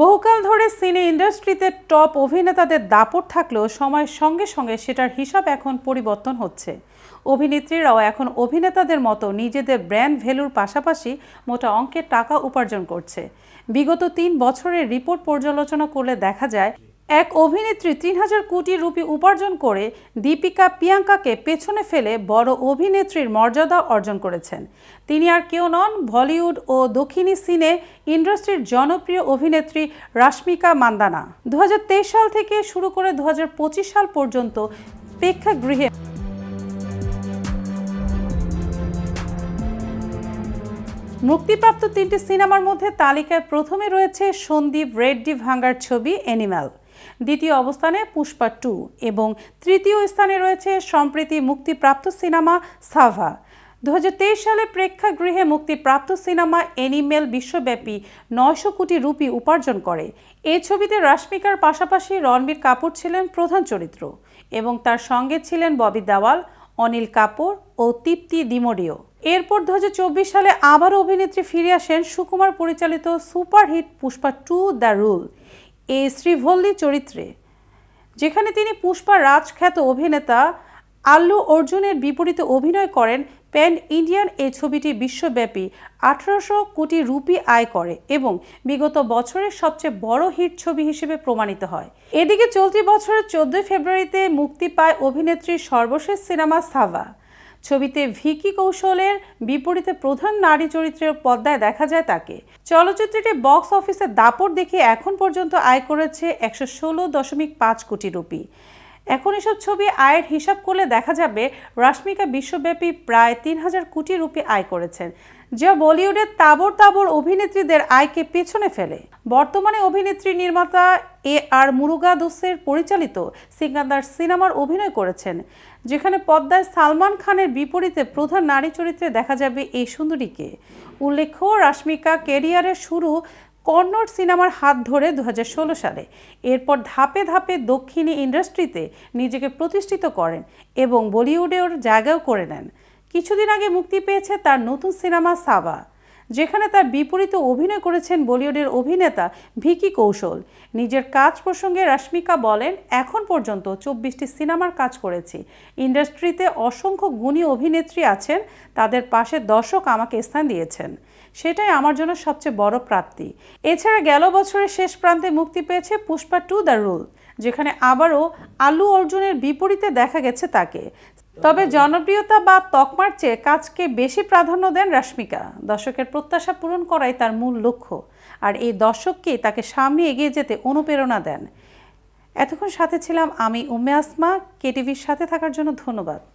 বহুকাল ধরে সিনে ইন্ডাস্ট্রিতে টপ অভিনেতাদের দাপট থাকলেও সময়ের সঙ্গে সঙ্গে সেটার হিসাব এখন পরিবর্তন হচ্ছে। অভিনেত্রীরাও এখন অভিনেতাদের মতো নিজেদের ব্র্যান্ড ভ্যালুর পাশাপাশি মোটা অঙ্কের টাকা উপার্জন করছে। বিগত তিন বছরের রিপোর্ট পর্যালোচনা করলে দেখা যায় এক অভিনেত্রী তিন হাজার কোটি রুপি উপার্জন করে দীপিকা প্রিয়াঙ্কাকে পেছনে ফেলে বড় অভিনেত্রীর মর্যাদা অর্জন করেছেন। তিনি আর কেউ নন, বলিউড ও দক্ষিণী সিনে ইন্ডাস্ট্রির জনপ্রিয় অভিনেত্রী রাশ্মিকা মান্দানা। দু হাজার তেইশ সাল থেকে শুরু করে দু হাজার পঁচিশ সাল পর্যন্ত প্রেক্ষাগৃহে মুক্তিপ্রাপ্ত তিনটি সিনেমার মধ্যে তালিকায় প্রথমে রয়েছে সন্দীপ রেড্ডি ভাঙ্গার ছবি অ্যানিম্যাল দ্বিতীয় অবস্থানে পুষ্পা টু এবং তৃতীয় স্থানে রয়েছে সম্প্রতি মুক্তিপ্রাপ্ত সিনেমা সাভা। দু হাজার তেইশ সালে প্রেক্ষাগৃহে মুক্তিপ্রাপ্ত সিনেমা অ্যানিমেল বিশ্বব্যাপী নয়শো কোটি রুপি উপার্জন করে। এই ছবিতে রাশ্মিকার পাশাপাশি রণবীর কাপুর ছিলেন প্রধান চরিত্র এবং তার সঙ্গে ছিলেন ববি দেওয়াল, অনিল কাপুর ও তৃপ্তি ডিমোডিও এরপর দু হাজার চব্বিশ সালে আবার অভিনেত্রী ফিরে আসেন সুকুমার পরিচালিত superhit Pushpa two the rule. এই শ্রীভল্লি চরিত্রে, যেখানে তিনি পুষ্পা রাজখ্যাত অভিনেতা আল্লু অর্জুনের বিপরীতে অভিনয় করেন প্যান ইন্ডিয়ান এই ছবিটি বিশ্বব্যাপী আঠারোশো কোটি রুপি আয় করে এবং বিগত বছরের সবচেয়ে বড় হিট ছবি হিসেবে প্রমাণিত হয়। এদিকে চলতি বছরের চোদ্দই ফেব্রুয়ারিতে মুক্তি পায় অভিনেত্রীর সর্বশেষ সিনেমা সাভা। ছবিতে ভিকি কৌশলের বিপরীতে প্রধান নারী চরিত্রের পর্দায় দেখা যায় তাকে। চলচ্চিত্রটি বক্স অফিসে দাপট দেখে এখন পর্যন্ত আয় করেছে একশো ষোলো দশমিক পাঁচ কোটি রুপি। এখন এসব ছবি আয়ের হিসাব করলে দেখা যাবে, রাশমিকা বিশ্বব্যাপী প্রায় তিন হাজার কোটি রুপি আয় করেছেন। যা বলিউডের তাবর তাবর অভিনেত্রীদের আয়কে পেছনে ফেলে। বর্তমানে অভিনেত্রী নির্মাতা এ আর মুরুগা মুরুগাদোসের পরিচালিত সিকান্দার সিনেমার অভিনয় করেছেন, যেখানে পদ্মায় সালমান খানের বিপরীতে প্রধান নারী চরিত্রে দেখা যাবে এই সুন্দরীকে। উল্লেখ্য, রাশ্মিকা কেরিয়ারের শুরু কন্নড় সিনেমার হাত ধরে দু হাজার ষোলো সালে। এরপর ধাপে ধাপে দক্ষিণী ইন্ডাস্ট্রিতে নিজেকে প্রতিষ্ঠিত করেন এবং বলিউডের জায়গাও করে নেন। কিছুদিন আগে মুক্তি পেয়েছে তার নতুন সিনেমা সাবা যেখানে তার বিপরীতে অভিনয় করেছেন বলিউডের অভিনেতা ভিকি কৌশল। নিজের কাজ প্রসঙ্গে রাশ্মিকা বলেন, এখন পর্যন্ত চব্বিশটি সিনেমার কাজ করেছি। ইন্ডাস্ট্রিতে অসংখ্য গুণী অভিনেত্রী আছেন, তাদের পাশে দর্শক আমাকে স্থান দিয়েছেন। সেটাই আমার জন্য সবচেয়ে বড় প্রাপ্তি। এছাড়া গেল বছরের শেষ প্রান্তে মুক্তি পেয়েছে পুষ্পা টু দ্য রুল যেখানে আবারও আলু অর্জুনের বিপরীতে দেখা গেছে তাকে। তবে জনপ্রিয়তা বা তকমার চেয়ে কাজকে বেশি প্রাধান্য দেন রাশ্মিকা। দর্শকের প্রত্যাশা পূরণ করাই তার মূল লক্ষ্য। আর এই দর্শককেই তাকে সামনে এগিয়ে যেতে অনুপ্রেরণা দেন। এতক্ষণ সাথে ছিলাম আমি উম্মে আসমা। কেটিভির সাথে থাকার জন্য ধন্যবাদ।